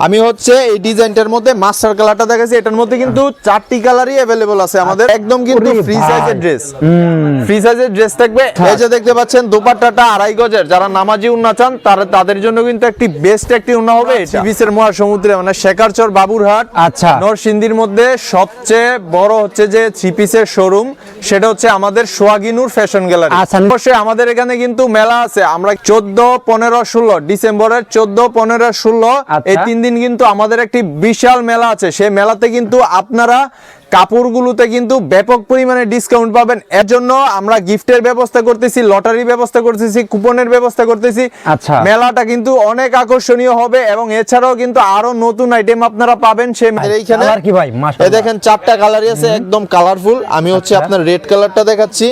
আমি হচ্ছে এই ডিজাইনটার মধ্যে মাস্টার কালারটা দেখাচ্ছি এটার মধ্যে কিন্তু চারটি কালারই अवेलेबल আছে আমাদের একদম কিন্তু ওরে ফ্রি ভাই। সাইজের ড্রেস হুম ফ্রি সাইজের ড্রেস থাকবে এই যে দেখতে পাচ্ছেন দোপাট্টাটা আড়াই গজের যারা নামাজি উন্না চান তারা তাদের জন্য কিন্তু একটি বেস্ট একটি উন্না হবে সিবিসের মহাসমুদ্রে মানে শেখারচর বাবুরহাট আচ্ছা। নরসিংদীর মধ্যে সবচেয়ে বড় হচ্ছে যে থ্রি পিসের শোরুম সেটা হচ্ছে আমাদের সোয়াগিনুর ফ্যাশন গ্যালারি আচ্ছা। অবশ্যই আমাদের এখানে কিন্তু মেলা আছে আমরা চোদ্দ পনেরো ষোলো ডিসেম্বরের চোদ্দ পনেরো ষোলো আচ্ছা। এই তিন দিন কিন্তু আমাদের একটি বিশাল মেলা আছে। সেই মেলাতে কিন্তু আপনারা কাপড়গুলোতে কিন্তু ব্যাপক পরিমাণে ডিসকাউন্ট পাবেন। এর জন্য আমরা গিফটের ব্যবস্থা করতেছি লটারি ব্যবস্থা করতেছি কুপনের ব্যবস্থা করতেছি। আচ্ছা। মেলাটা কিন্তু অনেক আকর্ষণীয় হবে এবং এছাড়াও কিন্তু আরও নতুন আইটেম আপনারা পাবেন সেই এইখানে কালার কি ভাই? দেখেন চারটা কালারই আছে একদম কালারফুল আমি হচ্ছে আচ্ছা। আপনার রেড কালারটা দেখাচ্ছি।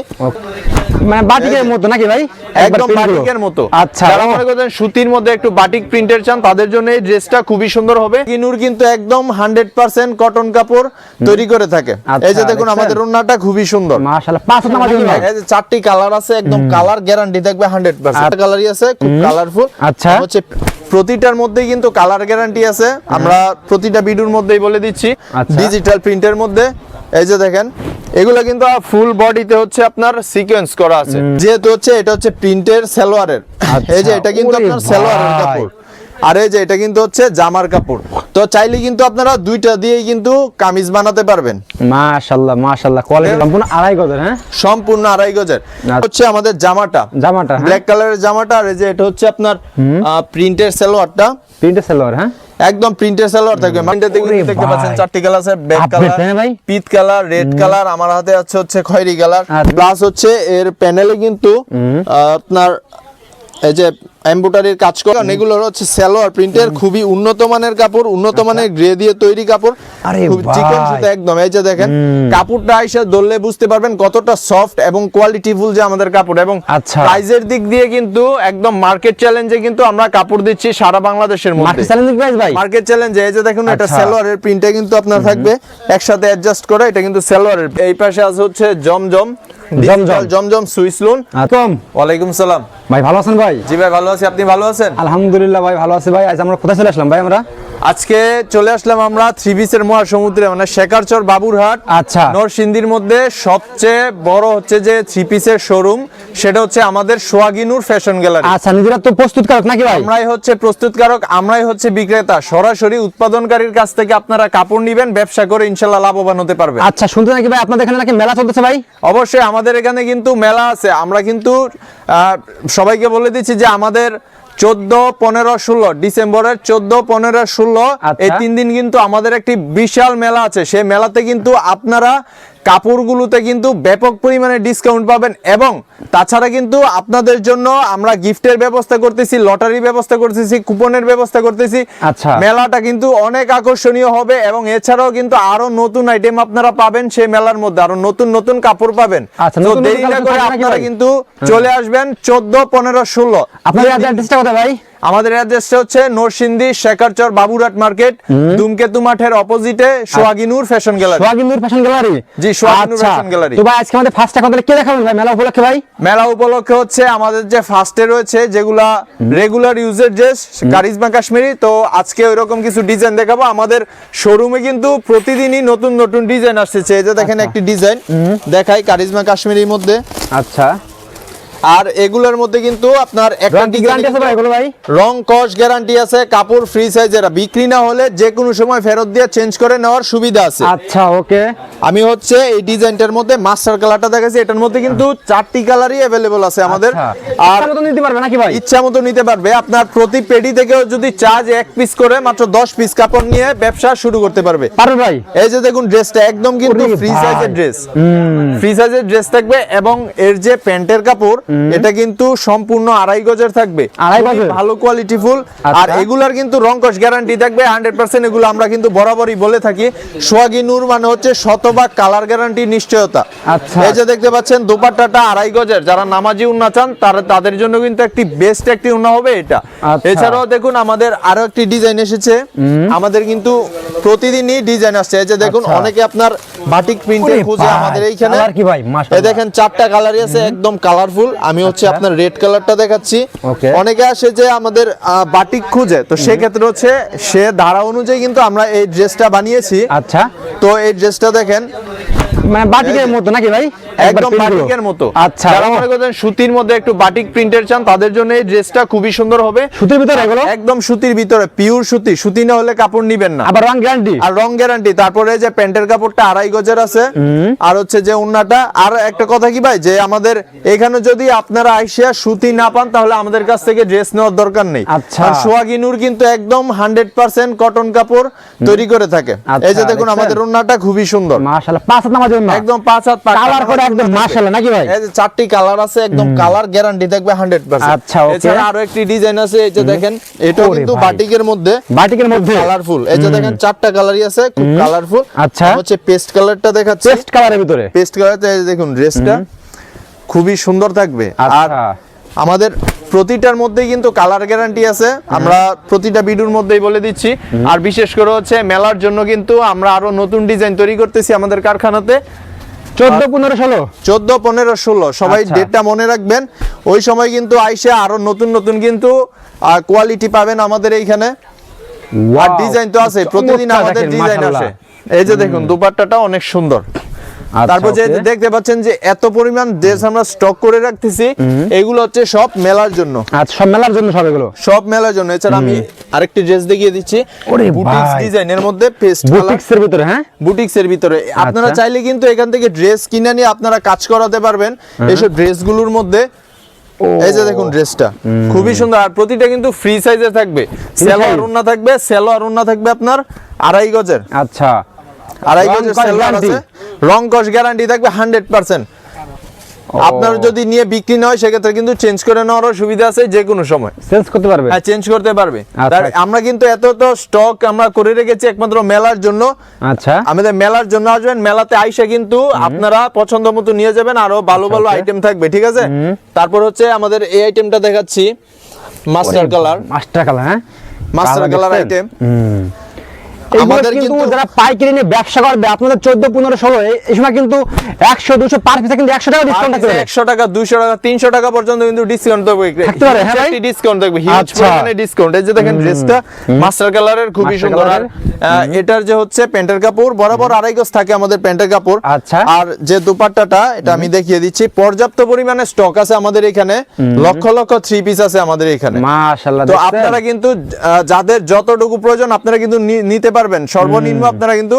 মানে বাটিকের মতো নাকি ভাই? একদম বাটিকের মতো। আচ্ছা। যারা মনে করছেন সুতির মধ্যে একটু বাটিক প্রিন্টের চান তাদের জন্য এই ড্রেসটা খুবই সুন্দর হবে। কিনুর কিন্তু একদম হান্ড্রেড পার্সেন্ট কটন কাপড় তৈরি করে থাকে। আচ্ছা, এই যে দেখুন আমাদের ওন্নাটা খুবই সুন্দর। মাশাআল্লাহ পাঁচ নামাজ এই যে চারটি কালার আছে একদম কালার গ্যারান্টি থাকবে হান্ড্রেড পার্সেন্ট কালারই আছে খুব কালারফুল আচ্ছা। হচ্ছে প্রতিটার মধ্যেই কিন্তু কালার গ্যারান্টি আছে। আমরা প্রতিটা ভিডিওর মধ্যেই বলে দিচ্ছি। আচ্ছা। ডিজিটাল প্রিন্টের মধ্যে। এই যে দেখেন এগুলো কিন্তু ফুল বডিতে হচ্ছে আপনার সিকোয়েন্স করা আছে। যেহেতু হচ্ছে এটা হচ্ছে প্রিন্টের সালোয়ারের। এই যে এটা কিন্তু আপনার সালোয়ারের কাপড়। আর এই যে এটা কিন্তু হচ্ছে জামার কাপড়। তো চাইলে কিন্তু আপনারা দুইটা দিয়েই কিন্তু কামিজ বানাতে পারবেন। মাশাআল্লাহ মাশাআল্লাহ কোয়ালিটি সম্পূর্ণ আড়াই গজের হ্যাঁ? সম্পূর্ণ আড়াই গজের। আচ্ছা। হচ্ছে আমাদের জামাটা। জামাটা ব্ল্যাক কালারের জামাটা আর এই যে এটা হচ্ছে আপনার প্রিন্টের সালোয়ারটা। প্রিন্টের সালোয়ার হ্যাঁ? একদম প্রিন্টের সালোয়ার থাকবে। দেখুন দেখতে পাচ্ছেন চারটি কালার আছে ব্ল্যাক কালার? পিত কালার রেড কালার আমার হাতে আছে হচ্ছে খয়েরি কালার। প্লাস হচ্ছে এর প্যানেলে কিন্তু আপনার এই যে এমব্রয়ডারির কাজ করা। এগুলো হচ্ছে সালোয়ার প্রিন্টের খুবই উন্নত মানের কাপড় উন্নত মানের গ্রে দিয়ে তৈরি কাপড়। আচ্ছা। আরে খুব চিকন সুতা একদম। এই যে দেখেন কাপড়টা এসে ধরলে বুঝতে পারবেন কতটা সফট এবং কোয়ালিটিফুল যে আমাদের কাপড়। এবং আচ্ছা। প্রাইজের দিক দিয়ে কিন্তু একদম মার্কেট চ্যালেঞ্জে কিন্তু আমরা কাপড় দিচ্ছি সারা বাংলাদেশের মধ্যে। মার্কেট চ্যালেঞ্জিং প্রাইস ভাই। মার্কেট চ্যালেঞ্জ এই যে দেখুন এটা আচ্ছা। সালোয়ারের প্রিন্টে কিন্তু আপনার থাকবে। একসাথে অ্যাডজাস্ট করে এটা কিন্তু সালোয়ারের। এই পাশে আছে হচ্ছে জমজম জমজম। জমজম সুইস লোন ওয়ালাইকুম সালাম। ভাই ভালো আছেন ভাই? জি ভাই ভালো আছি, আপনি ভালো আছেন? আলহামদুলিল্লাহ ভাই, ভালো আছি ভাই। আজ আমরা কোথায় চলে আসলাম ভাই আমরা? আজকে চলে আসলাম আমরা থ্রি বিচের মহাসমুদ্রে মানে শেখারচর বাবুরহাট আচ্ছা। নরসিংদীর মধ্যে সবচেয়ে বড় হচ্ছে যে থ্রি পিসের শোরুম সেটা হচ্ছে আমাদের সোয়াগিনুর ফ্যাশন গ্যালারি। আচ্ছা নিজেরা তো প্রস্তুতকারক নাকি ভাই? আমরাই হচ্ছে প্রস্তুতকারক আমরাই হচ্ছে বিক্রেতা। সরাসরি উৎপাদনকারীর কাছ থেকে আপনারা কাপড় নিবেন ব্যবসা করে ইনশাল্লাহ লাভবান হতে পারবে আচ্ছা শুনতে নাকি ভাই আপনাদের এখানে নাকি মেলা চলতেছে ভাই? অবশ্যই আমাদের এখানে কিন্তু মেলা আছে। আমরা কিন্তু সবাইকে বলে দিচ্ছি যে আমাদের চোদ্দ পনেরো ষোলো ডিসেম্বরের চোদ্দ পনেরো ষোলো আচ্ছা। এই তিন দিন কিন্তু আমাদের একটি বিশাল মেলা আছে সেই মেলাতে কিন্তু আপনারা কাপড়গুলোতে কিন্তু ব্যাপক পরিমাণে ডিসকাউন্ট পাবেন এবং তাছাড়া কিন্তু আপনাদের জন্য আমরা গিফটের ব্যবস্থা করতেছি লটারি ব্যবস্থা করতেছি কুপনের ব্যবস্থা করতেছি। আচ্ছা। মেলাটা কিন্তু অনেক আকর্ষণীয় হবে এবং এছাড়াও কিন্তু আরও নতুন আইটেম আপনারা পাবেন সেই মেলার মধ্যে আরও নতুন নতুন কাপড় পাবেন। আচ্ছা, তো দেরি না করে আপনারা কিন্তু চলে আসবেন চোদ্দ পনেরো ষোলো। অ্যাড্রেসটা কোথায় ভাই? আমাদের অ্যাড্রেসটা হচ্ছে নরসিংদী শেখারচর বাবুরাট মার্কেট ধূমকেতু মাঠের অপোজিটে Swaginur fashion gallery Sohagindur fashion gallery জি, সোহাগিন্দুর fashion gallery। তো ভাই আজকে আমাদের ফার্স্ট এখন কে দেখাবেন ভাই? মেলা উপলক্ষে ভাই? মেলা উপলক্ষে হচ্ছে আমাদের যে ফার্স্টে রয়েছে যেগুলা রেগুলার ইউজের ড্রেস কারিজমা কাশ্মীরি তো আজকে ওইরকম কিছু ডিজাইন দেখাবো। আমাদের শোরুমে কিন্তু প্রতিদিনই নতুন নতুন ডিজাইন আসছে। এই যে দেখেন একটি ডিজাইন দেখাই কারিজমা কাশ্মীরির মধ্যে। আচ্ছা। আর এগুলোর মধ্যে কিন্তু আপনার একটা গ্যারান্টি গ্যারান্টি আছে ভাই এগুলো ভাই রং কস গ্যারান্টি আছে কাপড় ফ্রি সাইজের বিক্রি না হলে যে কোনো সময় ফেরত দিয়ে চেঞ্জ করে নেওয়ার সুবিধা আছে আচ্ছা ওকে আমি হচ্ছে এই ডিজাইনটার মধ্যে মাস্টার কালারটা দেখাচ্ছি এটার মধ্যে কিন্তু চারটি কালারই अवेलेबल আছে আমাদের আর আর মতো নিতে পারবে নাকি ভাই ইচ্ছা মতো নিতে পারবে আপনার প্রতি পেডি থেকেও যদি চার্জ এক পিস করে মাত্র দশ পিস কাপড় নিয়ে ব্যবসা শুরু করতে পারবে পারবে ভাই এই যে দেখুন ড্রেসটা একদম কিন্তু ওরে ফ্রি ভাই। সাইজের ড্রেস ফ্রি সাইজের ড্রেস থাকবে এবং এর যে প্যান্টের কাপড় এটা কিন্তু সম্পূর্ণ আড়াই গজের থাকবে। আড়াই গজের? ভালো কোয়ালিটি ফুল। আর আচ্ছা। এগুলার কিন্তু রংকশ গ্যারান্টি থাকবে হান্ড্রেড পার্সেন্ট এগুলো আমরা কিন্তু বরাবরই বলে থাকি। সোয়াগি নূর মানে হচ্ছে শতভাগ কালার গ্যারান্টি নিশ্চয়তা। আচ্ছা। এই যে দেখতে পাচ্ছেন দোপাট্টাটা আড়াই গজের। যারা নামাজি উন্না চান তারা তাদের জন্য কিন্তু একটি বেস্ট একটি উন্না হবে এটা। আচ্ছা। এছাড়াও দেখুন আমাদের আরও একটি ডিজাইন এসেছে। আমাদের কিন্তু প্রতিদিনই ডিজাইন আসছে। এই যে দেখুন। অনেকে আপনার বাটিক প্রিন্টে খুঁজে আমাদের এইখানে। কালার কি ভাই? এই দেখেন চারটা কালারই আছে একদম কালারফুল আমি হচ্ছে আচ্ছা। আপনার রেড কালারটা দেখাচ্ছি। অনেকে আসে যে আমাদের বাটিক খুঁজে। তো সেক্ষেত্রে হচ্ছে সে ধারা অনুযায়ী কিন্তু আমরা এই ড্রেসটা বানিয়েছি। আচ্ছা। তো এই ড্রেসটা দেখেন মানে বাটিকের মতো নাকি ভাই? একদম বাটিকের মতো। আচ্ছা। যারা মনে করছেন সুতির মধ্যে একটু বাটিক প্রিন্টের চান তাদের জন্য এই ড্রেসটা খুবই সুন্দর হবে। সুতির ভিতরে এগুলো? একদম সুতির ভিতরে পিওর সুতি। সুতি না হলে কাপড় নিবেন না। আবার রং গ্যারান্টি আর রং গ্যারান্টি তারপরে যে প্যান্টের কাপড়টা আড়াই গজের আছে আর হচ্ছে যে উন্নাটা। আর একটা কথা কি ভাই যে আমাদের এখানে যদি আপনারা আইসিয়া সুতি না পান তাহলে আমাদের কাছ থেকে ড্রেস নেওয়ার দরকার নেই। আচ্ছা। আর সোয়াগিনুর কিন্তু একদম হান্ড্রেড পার্সেন্ট কটন কাপড় তৈরি করে থাকে। আচ্ছা, এই যে দেখুন আমাদের উন্নাটা খুবই সুন্দর। মাশাআল্লাহ পাঁচ হাত নামার জন্য একদম পাঁচ হাত কালার করে একদম মাশাআল্লাহ নাকি ভাই? এই যে চারটি কালার আছে একদম কালার গ্যারান্টি থাকবে হান্ড্রেড পার্সেন্ট আচ্ছা. এছাড়া আরও একটি ডিজাইন আছে এই যে দেখেন ওরে কিন্তু বাটিকের মধ্যে। বাটিকের মধ্যে? কালারফুল এই যে দেখেন চারটা কালারই আছে খুব কালারফুল আচ্ছা। হচ্ছে পেস্ট কালারটা দেখাচ্ছে। পেস্ট কালারের ভিতরে? পেস্ট দেখুন ড্রেসটা খুবই সুন্দর থাকবে। আর আচ্ছা। আমাদের প্রতিটার মধ্যেই কিন্তু কালার গ্যারান্টি আছে। আমরা প্রতিটা ভিডিওর মধ্যেই বলে দিচ্ছি। আর বিশেষ করে হচ্ছে মেলার জন্য কিন্তু আমরা আরও নতুন ডিজাইন তৈরি করতেছি আমাদের কারখানাতে। চোদ্দ পনেরো ষোলো? চোদ্দ পনেরো ষোলো সবাই আচ্ছা। ডেটটা মনে রাখবেন। ওই সময় কিন্তু আইসে আরও নতুন নতুন কিন্তু কোয়ালিটি পাবেন আমাদের এইখানে। আর ডিজাইন তো আছে প্রতিদিন আমাদের ডিজাইন। আসে। এই যে দেখুন দুপাট্টাটা অনেক সুন্দর। আচ্ছা, তারপর যে দেখতে পাচ্ছেন যে এত পরিমাণ ড্রেস আমরা স্টক করে রাখতেছি এগুলো হচ্ছে সব মেলার জন্য। আচ্ছা সব মেলার জন্য সব এগুলো? সব মেলার জন্য। এছাড়া আমি আরেকটি ড্রেস দেখিয়ে দিচ্ছি। বুটিক্স। ডিজাইনের মধ্যে পেস্ট কালার বুটিক্সের ভিতরে হ্যাঁ? বুটিক্স এর ভিতরে। আপনারা আচ্ছা। চাইলে কিন্তু এখান থেকে ড্রেস কিনে নিয়ে আপনারা কাজ করাতে পারবেন। এইসব ড্রেসগুলোর মধ্যে। এই যে দেখুন ড্রেসটা খুবই সুন্দর। আর প্রতিটা কিন্তু ফ্রি সাইজে থাকবে। সেলোয়ার? ওন্না থাকবে সেলোয়ার ওন্না থাকবে আপনার আড়াই গজের। আচ্ছা। আড়াই গজের কস আছে। রং কস গ্যারান্টি থাকবে হান্ড্রেড পার্সেন্ট আপনার যদি নিয়ে বিক্রি না হয় সেক্ষেত্রে কিন্তু চেঞ্জ করে নেওয়ারও সুবিধা আছে যে কোনো সময়। চেঞ্জ করতে পারবে? হ্যাঁ চেঞ্জ করতে পারবে। আচ্ছা। আমরা কিন্তু এত তো স্টক আমরা করে রেখেছি একমাত্র মেলার জন্য। আচ্ছা। আমাদের মেলার জন্য আসবেন মেলাতে আইসা কিন্তু আপনারা পছন্দ মতো নিয়ে যাবেন আরও ভালো ভালো আইটেম থাকবে ঠিক আছে? তারপর হচ্ছে আমাদের এই আইটেমটা দেখাচ্ছি মাস্টার কালার মাস্টার কালার হ্যাঁ? Master colour? আইটেম আমাদের কিন্তু যারা পাইকারি নিয়ে ব্যবসা করবে আপনাদের চোদ্দ পনেরো ষোলো এই সময় কিন্তু পার পিসে কিন্তু একশো টাকা ডিসকাউন্ট টাকা টাকা তিনশো টাকা পর্যন্ত কিন্তু ডিসকাউন্ট থাকবে। থাকতে পারে, হ্যাঁ ভাই? ডিসকাউন্ট থাকবে হিউজ আচ্ছা। পরিমাণে ডিসকাউন্ট এই যে দেখেন ড্রেসটা মাস্টার কালারের খুবই সুন্দর। আর এটার যে হচ্ছে প্যান্টের কাপড় বরাবর আড়াই গজ থাকে আমাদের প্যান্টের কাপড়। আচ্ছা। আর যে দুপাট্টাটা এটা আমি দেখিয়ে দিচ্ছি পর্যাপ্ত পরিমাণে স্টক আছে আমাদের এখানে। লক্ষ লক্ষ থ্রি পিস আছে আমাদের এখানে। মাশাআল্লাহ তো আপনারা কিন্তু যাদের যতটুকু প্রয়োজন আপনারা কিন্তু নিতে পারবেন। সর্বনিম্ন আপনারা কিন্তু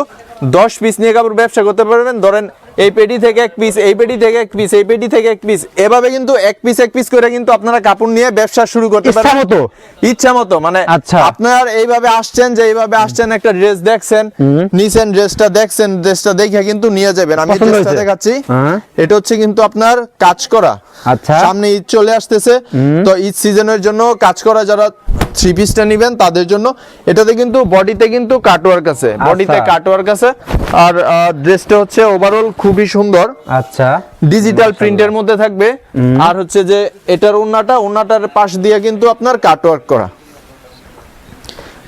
দশ পিস নিয়ে কাপড় ব্যবসা করতে পারবেন। ধরেন এই পেটি থেকে এক পিস এই পেটি থেকে এক পিস এই পেটি থেকে এক পিস এভাবে কিন্তু এক পিস এক পিস করে কিন্তু আপনারা কাপড় নিয়ে ব্যবসা শুরু করতে ইচ্ছা মতো? ইচ্ছা মতো মানে আচ্ছা। আপনার এইভাবে আসছেন যে এইভাবে আসছেন একটা ড্রেস দেখছেন নিছেন ড্রেসটা দেখছেন ড্রেসটা দেখে কিন্তু নিয়ে যাবেন। আমি ড্রেসটা দেখাচ্ছি। হ্যাঁ। এটা হচ্ছে কিন্তু আপনার কাজ করা। আচ্ছা। সামনে ঈদ চলে আসতেছে। তো ঈদ সিজনের জন্য কাজ করা যারা থ্রি পিসটা নেবেন তাদের জন্য। এটাতে কিন্তু বডিতে কিন্তু কাটওয়ার্ক আছে। বডিতে আচ্ছা। কাটওয়ার্ক আছে। আর ড্রেসটা হচ্ছে ওভারঅল খুবই সুন্দর। আচ্ছা। ডিজিটাল প্রিন্টের মধ্যে থাকবে। আর হচ্ছে যে এটার ওন্নাটা ওন্নাটার পাশ দিয়ে কিন্তু আপনার কাটওয়ার্ক করা ড্রেসটা চমৎকার দেখবেন দেখেন,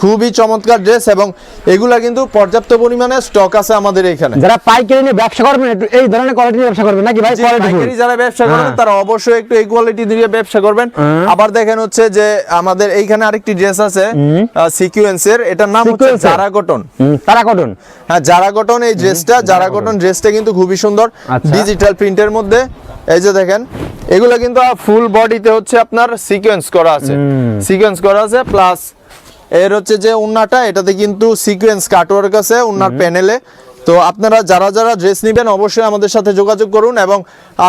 খুবই চমৎকার ড্রেস এবং এগুলা কিন্তু পর্যাপ্ত পরিমাণে স্টক আছে আমাদের এখানে। যারা পাইকারি নিয়ে ব্যবসা করবেন একটু এই ধরনের কোয়ালিটি নিয়ে ব্যবসা করবেন নাকি ভাই পাইকারি যারা ব্যবসা করবেন হ্যাঁ। তারা অবশ্যই একটু এই কোয়ালিটি দিয়ে ব্যবসা করবেন। আবার দেখেন হচ্ছে যে আমাদের এইখানে আরেকটি ড্রেস আছে সিকুয়েন্সের এটার নাম হচ্ছে জারা কটন তারা কটন হ্যাঁ জারা কটন এই ড্রেসটা জারা কটন ড্রেসটা কিন্তু খুবই সুন্দর। আচ্ছা। ডিজিটাল প্রিন্টের মধ্যে। এই যে দেখেন এগুলো কিন্তু ফুল বডিতে হচ্ছে আপনার সিকোয়েন্স করা আছে। সিকোয়েন্স করা আছে প্লাস এর হচ্ছে যে উন্নাটা এটাতে কিন্তু সিকোয়েন্স কাটওয়ার্ক আছে উন্নার প্যানেলে তো আপনারা যারা যারা ড্রেস নেবেন অবশ্যই আমাদের সাথে যোগাযোগ করুন এবং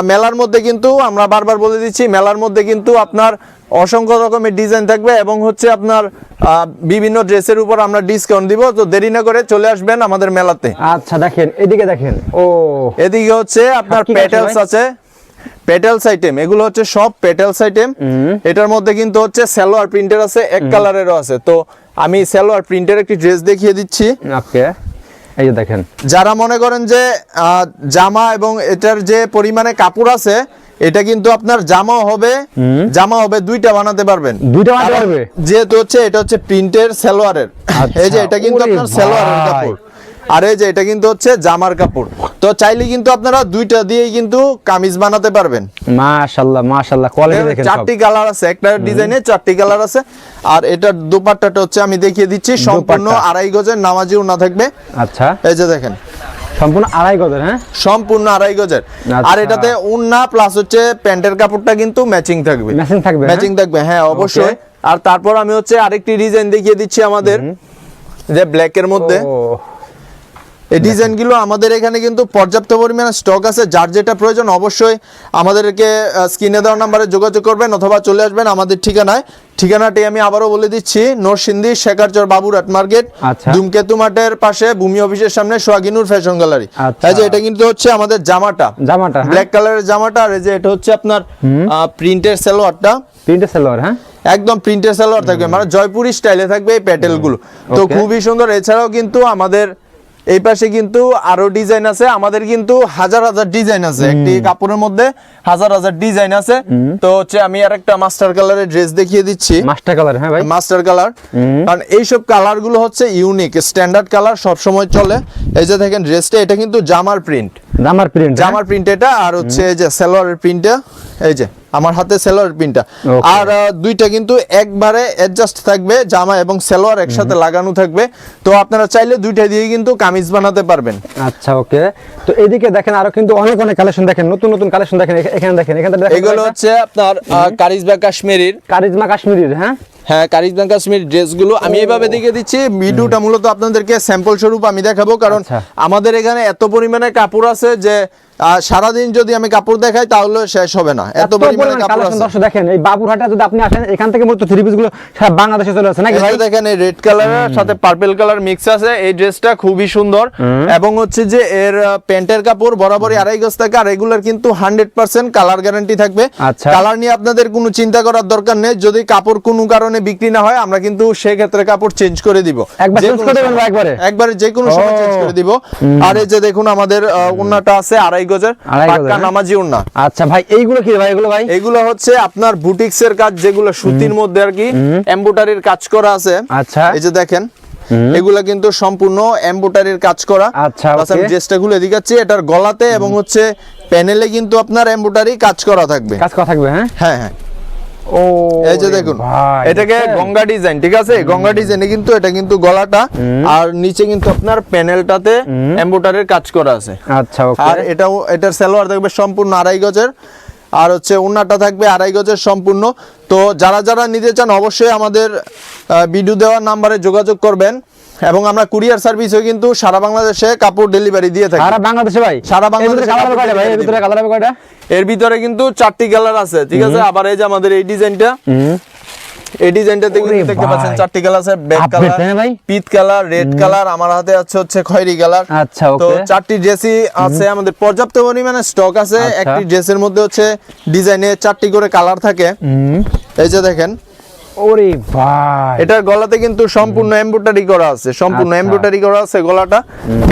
মেলার মধ্যে কিন্তু আমরা বারবার বলে দিচ্ছি মেলার মধ্যে কিন্তু আপনার অসংখ্য রকমের ডিজাইন থাকবে এবং হচ্ছে আপনার বিভিন্ন ড্রেসের উপর আমরা ডিসকাউন্ট দিব। তো দেরি না করে চলে আসবেন আমাদের মেলাতে। আচ্ছা দেখেন এদিকে দেখেন ও। এদিকে হচ্ছে আপনার কি আছে। পেটেলস আইটেম এগুলো হচ্ছে সব পেটেলস আইটেম এটার মধ্যে কিন্তু হচ্ছে সালোয়ার প্রিন্টের আছে এক কালারেরও আছে। তো আমি সালোয়ার প্রিন্টের একটি ড্রেস দেখিয়ে দিচ্ছি। ওকে এই যে দেখেন। যারা মনে করেন যে জামা এবং এটার যে পরিমাণে কাপড় আছে এটা কিন্তু আপনার জামাও হবে জামা হবে দুইটা বানাতে পারবেন। দুইটা বানাতে পারবে? যেহেতু হচ্ছে এটা হচ্ছে প্রিন্টের সালোয়ারের। এই যে এটা কিন্তু আপনার সালোয়ারের কাপড়। আর এই যে এটা কিন্তু হচ্ছে জামার কাপড়। তো চাইলে কিন্তু আপনারা দুইটা দিয়ে কিন্তু কামিজ বানাতে পারবেন। মাশাআল্লাহ মাশাআল্লাহ কোয়ালিটি দেখেন চারটি কালার আছে একটা ডিজাইনে চারটি কালার আছে। আর এটার দুপাট্টাটা হচ্ছে আমি দেখিয়ে দিচ্ছি সম্পূর্ণ আড়াই গজের নামাজিও না থাকবে। আচ্ছা। এই যে দেখেন। সম্পূর্ণ আড়াই গজের হ্যাঁ? সম্পূর্ণ আড়াই গজের। আচ্ছা। আর এটাতে উন্না প্লাস হচ্ছে প্যান্টের কাপড়টা কিন্তু ম্যাচিং থাকবে। ম্যাচিং থাকবে হ্যাঁ? ম্যাচিং থাকবে হ্যাঁ অবশ্যই। আর তারপর আমি হচ্ছে আরেকটি ডিজাইন দেখিয়ে দিচ্ছি আমাদের যে ব্ল্যাক এর মধ্যে। এই ডিজাইনগুলো আমাদের এখানে কিন্তু পর্যাপ্ত পরিমাণে স্টক আছে। যার যেটা প্রয়োজন অবশ্যই আমাদেরকে স্ক্রিনে দেওয়ার নাম্বারে যোগাযোগ করবেন অথবা চলে আসবেন আমাদের ঠিকানায়। ঠিকানাটি আমি আবারও বলে দিচ্ছি নরসিংদী শেখারচর বাবুরাট মার্কেট আচ্ছা। ধূমকেতু মাঠের পাশে ভূমি অফিসের সামনে সোয়াগিনুর ফ্যাশন গ্যালারি। এই যে এটা কিন্তু হচ্ছে আমাদের জামাটা। জামাটা ব্ল্যাক কালারের জামাটা আর এই যে এটা হচ্ছে আপনার প্রিন্টের সালোয়ারটা। প্রিন্টের সালোয়ার হ্যাঁ? একদম প্রিন্টের সালোয়ার থাকবে মানে জয়পুরি স্টাইলে থাকবে এই প্যাটেলগুলো। তো খুবই সুন্দর। এছাড়াও কিন্তু আমাদের এই পাশে কিন্তু আরও ডিজাইন আছে আমাদের কিন্তু হাজার হাজার ডিজাইন আছে। একটি কাপড়ের মধ্যে হাজার হাজার ডিজাইন আছে। তো হচ্ছে আমি আর একটা মাস্টার কালারের ড্রেস দেখিয়ে দিচ্ছি। মাস্টার কালার হ্যাঁ ভাই। Master colour. কারণ এইসব কালারগুলো হচ্ছে ইউনিক স্ট্যান্ডার্ড কালার সব সময় চলে। এই যে দেখেন ড্রেসটা এটা কিন্তু জামার প্রিন্ট। জামার প্রিন্ট জামার প্রিন্ট এটা আর হচ্ছে এই যে সালোয়ারের প্রিন্টটা এই যে। আমার হাতে সেলোয়ার Okay. আর দুইটা কিন্তু একবারে অ্যাডজাস্ট থাকবে জামা এবং সালোয়ার একসাথে লাগানো থাকবে। তো আপনারা চাইলে দুইটা দিয়ে কিন্তু কামিজ বানাতে পারবেন। আচ্ছা ওকে। তো এইদিকে দেখেন আরও কিন্তু অনেক অনেক কালেকশন দেখেন নতুন নতুন কালেকশন দেখেন এখানে দেখেন এখানে দেখেন এগুলো হচ্ছে আপনার কারিজবা কাশ্মীরির। কারিজমা কাশ্মীরির হ্যাঁ? হ্যাঁ কারিজবাং কাশ্মীর ড্রেসগুলো। আমি এইভাবে দেখে দিচ্ছি ভিডিওটা মূলত আপনাদেরকে স্যাম্পল স্বরূপ আমি দেখাবো কারণ আচ্ছা। আমাদের এখানে এত পরিমাণে কাপড় আছে যে সারাদিন যদি আমি কাপড় দেখাই তাহলে শেষ হবে না। এত পরিমাণে কাপড় আছে। দর্শক দেখেন এই বাবুরহাটে যদি আপনি আসেন এখান থেকে মূলত থ্রি পিসগুলো সারা বাংলাদেশে চলে আসে নাকি ভাই? দেখেন এই রেড কালারের সাথে পার্পল কালার মিক্স আছে। এই ড্রেসটা খুবই সুন্দর। এবং হচ্ছে যে এর প্যান্টের কাপড় বরাবরই আড়াই গজ থাকে আর রেগুলার কিন্তু হান্ড্রেড পার্সেন্ট কালার গ্যারান্টি থাকবে। আচ্ছা। কালার নিয়ে আপনাদের কোনো চিন্তা করার দরকার নেই। যদি কাপড় কোনো কারণে বিক্রি না হয় আমরা কিন্তু সেই ক্ষেত্রে কাপড় চেঞ্জ করে দিব। একবার কোনো করে দেবেন একবারে? একবারে যে কোনো সময় চেঞ্জ করে দিব। আর এই যে দেখুন আমাদের উন্নাটা আছে আড়াই আড়াই গজের, পাক্কা হ্যাঁ? নামাজি উন্না আচ্ছা ভাই এইগুলো কি ভাই এগুলো ভাই? এগুলো হচ্ছে আপনার কাজ যেগুলো সুতির মধ্যে আর কি কাজ করা আছে। আচ্ছা। এই যে দেখেন এগুলা কিন্তু সম্পূর্ণ এমব্রয়ডারির কাজ করা। আচ্ছা, আমি. ড্রেসটা খুলে দেখাচ্ছি এটার গলাতে এবং হচ্ছে প্যানেলে কিন্তু আপনার এমব্রয়ডারি কাজ করা থাকবে। কাজ করা থাকবে হ্যাঁ? হ্যাঁ হ্যাঁ। ও এই যে দেখুন এটাকে গঙ্গা ডিজাইন ঠিক আছে? গঙ্গা ডিজাইনে কিন্তু এটা কিন্তু গলাটা আর নিচে কিন্তু আপনার প্যানেলটাতে এমব্রয়ডারির কাজ করা আছে। আচ্ছা আর এটাও এটার সালোয়ার থাকবে সম্পূর্ণ আড়াই গজের। আর হচ্ছে ওন্নাটা থাকবে আড়াই গজের সম্পূর্ণ। তো যারা যারা নিতে চান অবশ্যই আমাদের ভিডিও দেওয়ার নাম্বারে যোগাযোগ করবেন। এবং আমরা কুরিয়ার সার্ভিসও কিন্তু সারা বাংলাদেশে কাপড় ডেলিভারি দিয়ে থাকি। সারা বাংলাদেশে ভাই? সারা বাংলাদেশে এর ভিতরে কালার হবে কয়টা? এর ভিতরে কিন্তু চারটি কালার আছে ঠিক আছে? আবার এই যে আমাদের এই ডিজাইনটা এই ডিজাইনটাতে কিন্তু দেখতে পাচ্ছেন চারটি কালার আছে ব্যাক কালার? পিত কালার রেড কালার আমার হাতে আছে হচ্ছে খয়েরি কালার আচ্ছা, ওকে। তো চারটি ড্রেসই আছে আমাদের পর্যাপ্ত পরিমাণে স্টক আছে। আচ্ছা। একটি ড্রেসের মধ্যে হচ্ছে ডিজাইনে চারটি করে কালার থাকে। এই যে দেখেন ওরে ভাই। এটার গলাতে কিন্তু সম্পূর্ণ এমব্রয়ডারি করা আছে সম্পূর্ণ আচ্ছা। এমব্রয়ডারি করা আছে গলাটা।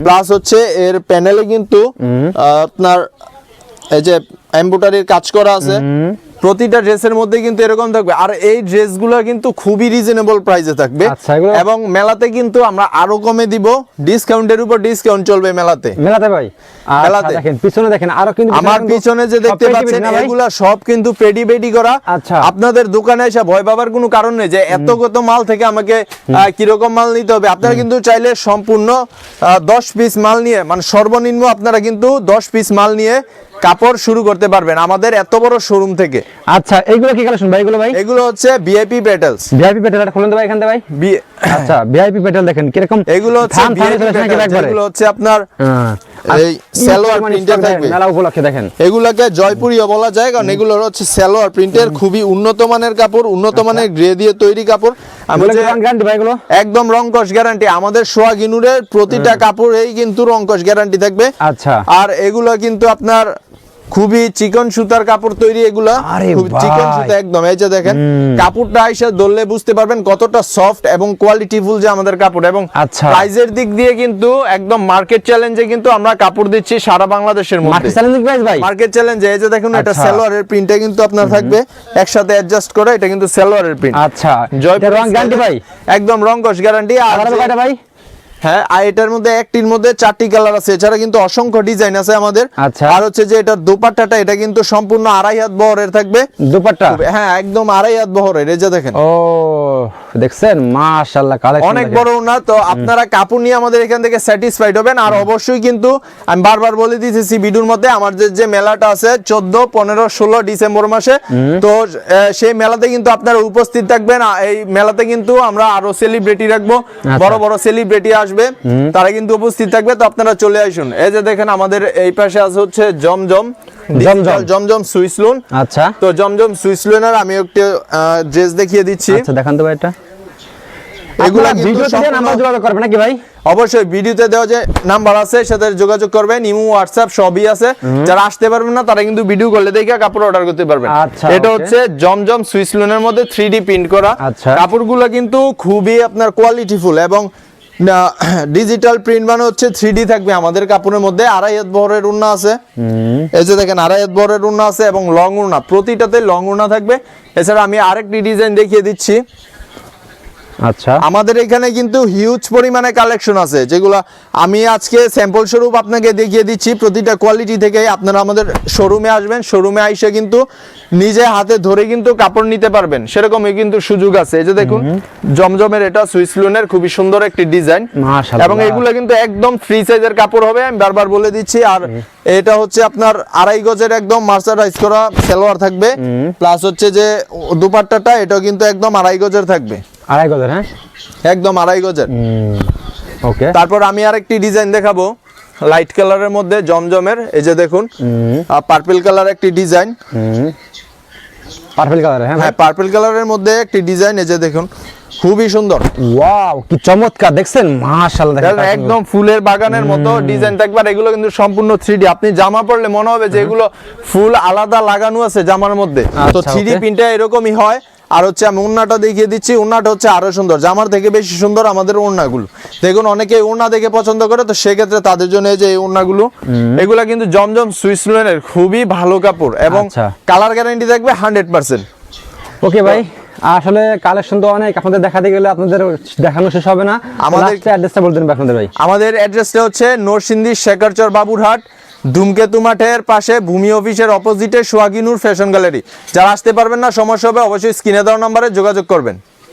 প্লাস হচ্ছে এর প্যানেলে কিন্তু আপনার এই যে এমব্রয়ডারির কাজ করা আছে। প্রতিটা ড্রেসের মধ্যে কিন্তু এরকম থাকবে। আর এই ড্রেসগুলো কিন্তু খুবই রিজনেবল প্রাইসে থাকবে। আচ্ছা, এবং মেলাতে কিন্তু আমরা আরও কমে দিব। ডিসকাউন্টের উপর ডিসকাউন্ট চলবে মেলাতে। মেলাতে ভাই। আচ্ছা মেলাতে। দেখেন পিছনে দেখেন আরও কিন্তু আমার পিছনে যে দেখতে পাচ্ছেন এগুলা সব কিন্তু পেডি পেডি করা। আচ্ছা। আপনাদের দোকানে এসে ভয় পাবার কোনো কারণ নেই যে এত কত মাল থেকে আমাকে কীরকম মাল নিতে হবে। আপনারা কিন্তু চাইলে সম্পূর্ণ দশ পিস মাল নিয়ে মানে সর্বনিম্ন আপনারা কিন্তু দশ পিস মাল নিয়ে কাপড় শুরু করতে পারবেন আমাদের এত বড় শোরুম থেকে। আচ্ছা এইগুলো কি কালেকশন ভাই? এগুলো ভাই? এগুলো হচ্ছে ভিআইপি পেটেলস ভিআইপি পেটেল খুলেন তো ভাই এখান থেকে ভাই। আচ্ছা ভিআইপি পেটেল দেখেন কীরকম এগুলো হচ্ছে? এগুলো হচ্ছে আপনার হ্যাঁ। এই সালোয়ার প্রিন্টার থাকবে। মেলা উপলক্ষে দেখেন। এগুলাকে বলা যায় কারণ এগুলোর হচ্ছে সালোয়ার প্রিন্টের খুবই উন্নত মানের কাপড় উন্নত মানের গ্রে দিয়ে তৈরি কাপড়। আমি এগুলো যে কি গ্যারান্টি ভাই এগুলো? একদম রংকশ গ্যারান্টি আমাদের সোয়াগিনুরের প্রতিটা কাপড়েই কিন্তু রংকশ গ্যারান্টি থাকবে। আচ্ছা। আর এগুলো কিন্তু আপনার খুবই চিকন সুতার কাপড় তৈরি এগুলা। খুব চিকন সুতা একদম এই যে দেখেন কাপড়টা আইসা ধরলে বুঝতে পারবেন কতটা সফট এবং কোয়ালিটিফুল যে আমাদের কাপড়। এবং আচ্ছা। প্রাইজের দিক দিয়ে কিন্তু একদম মার্কেট চ্যালেঞ্জে কিন্তু আমরা কাপড় দিচ্ছি সারা বাংলাদেশের মধ্যে। মার্কেট চ্যালেঞ্জিং প্রাইস ভাই? মার্কেট চ্যালেঞ্জে এই যে দেখুন এটা আচ্ছা। সালোয়ারের প্রিন্টে কিন্তু আপনার থাকবে। একসাথে অ্যাডজাস্ট করে এটা কিন্তু সালোয়ারের প্রিন্ট আচ্ছা। জয়পুর রং গ্যারান্টি ভাই? একদম রংকশ গ্যারান্টি আর ভাই? হ্যাঁ আর এটার মধ্যে একটির মধ্যে চারটি কালার আছে। এছাড়া কিন্তু অসংখ্য ডিজাইন আছে আমাদের। আচ্ছা। আর হচ্ছে যে এটার দোপাট্টাটা এটা কিন্তু সম্পূর্ণ আড়াই হাত বহরের থাকবে। দুপাট্টা? হ্যাঁ একদম আড়াই হাত বহরের এই যে দেখেন। ও দেখছেন? মাশাআল্লাহ কালেকশন অনেক বড় না তো আপনারা কাপড় নিয়ে আমাদের এখান থেকে স্যাটিসফাইড হবেন। আর অবশ্যই কিন্তু আমি বারবার বলে দিতেছি ভিডিওর মধ্যে আমাদের যে মেলাটা আছে চোদ্দ পনেরো ষোলো ডিসেম্বর মাসে তো সেই মেলাতে কিন্তু আপনারা উপস্থিত থাকবেন। এই মেলাতে কিন্তু আমরা আরও সেলিব্রিটি রাখব। বড় বড় সেলিব্রিটি আসবে। তারা কিন্তু উপস্থিত থাকবে। তো আপনারা চলে আসুন। এই যে দেখেন আমাদের এই পাশে আছে হচ্ছে জমজম জমজম। জমজম সুইসলুন আচ্ছা। তো জমজম সুইসলুনের আমি একটু ড্রেস দেখিয়ে দিচ্ছি। আচ্ছা দেখান তো ভাই এটা। এগুলা ভিডিওতে নাম্বার যোগাযোগ করবে নাকি ভাই? অবশ্যই ভিডিওতে দেওয়া যে নাম্বার আছে সাথে যোগাযোগ করবেন। ইমো হোয়াটসঅ্যাপ সবই আছে। যারা আসতে পারবেন না তারা কিন্তু ভিডিও করলে দেখে কাপড় অর্ডার করতে পারবেন। আচ্ছা, এটা হচ্ছে জমজম সুইস লোনের মধ্যে থ্রি ডি প্রিন্ট করা। আচ্ছা। কাপড়গুলো কিন্তু খুবই আপনার কোয়ালিটিফুল এবং ডিজিটাল প্রিন্ট মানে হচ্ছে থ্রি ডি থাকবে আমাদের কাপড়ের মধ্যে আড়াই হাত বহরের উন্না আছে। এই যে দেখেন আড়াই হাত বহরের উন্না আছে এবং লং উন্না প্রতিটাতে লং উন্না থাকবে। এছাড়া আমি আরেকটি ডিজাইন দেখিয়ে দিচ্ছি। আচ্ছা। আমাদের এখানে কিন্তু হিউজ পরিমাণে কালেকশন আছে যেগুলো আমি আজকে স্যাম্পল স্বরূপ আপনাকে দেখিয়ে দিচ্ছি। প্রতিটা কোয়ালিটি থেকে আপনারা আমাদের শোরুমে আসবেন শোরুমে আইসে কিন্তু নিজে হাতে ধরে কিন্তু কাপড় নিতে পারবেন। সেরকমই কিন্তু সুযোগ আছে। এই যে দেখুন জমজমের এটা সুইস লোনের খুবই সুন্দর একটি ডিজাইন এবং এগুলো কিন্তু একদম ফ্রি সাইজের কাপড় হবে আমি বারবার বলে দিচ্ছি। আর এটা হচ্ছে আপনার আড়াই গজের একদম মার্সারাইজ করা সালোয়ার থাকবে। প্লাস হচ্ছে যে দুপাট্টাটা এটাও কিন্তু একদম আড়াই গজের থাকবে। আড়াই গজের হ্যাঁ? একদম আড়াই গজের। ওকে। তারপর আমি আরেকটি ডিজাইন দেখাবো লাইট কালারের মধ্যে জমজমের এই যে দেখুন পার্পল কালার একটি ডিজাইন। পার্পল কালার হ্যাঁ হ্যাঁ পার্পল কালারের মধ্যে একটি ডিজাইন এই যে দেখুন খুবই সুন্দর। ওয়াও কি চমৎকার দেখছেন? মাশাআল্লাহ দেখেন একদম ফুলের বাগানের মতো ডিজাইন। থাকবে আর এগুলো কিন্তু সম্পূর্ণ থ্রি আপনি জামা পরলে মনে হবে যে এগুলো ফুল আলাদা লাগানো আছে জামার মধ্যে। তো আচ্ছা, থ্রি okay. প্রিন্টটা এরকমই হয়। আর হচ্ছে আমি ওড়নাটা দেখিয়ে দিচ্ছি। ওড়নাটা হচ্ছে আরও সুন্দর। জামার থেকে বেশি সুন্দর আমাদের ওড়নাগুলো দেখুন অনেকে ওড়না দেখে পছন্দ করে তো সেক্ষেত্রে তাদের জন্য এই যে এই ওড়নাগুলো এগুলা কিন্তু জমজম সুইসলেনের খুবই ভালো কাপড় এবং আচ্ছা। কালার গ্যারান্টি থাকবে হান্ড্রেড পার্সেন্ট। ওকে ভাই আসলে কালেকশন তো অনেক আপনাদের দেখাতে গেলে আপনাদের দেখানো শেষ হবে না। আমাদের- অ্যাড্রেসটা বলতেন আপনাদের ভাই। আমাদের অ্যাড্রেসটা হচ্ছে নরসিংদী শেখরচর বাবুরহাট ধূমকেতু মাঠের পাশে ভূমি অফিসের অপোজিটে সোহাগিনুর ফ্যাশন গ্যালারি যারা আসতে পারবেন না, সমস্যা হবে, অবশ্যই স্ক্রিনে দেওয়া নম্বরে যোগাযোগ করবেন।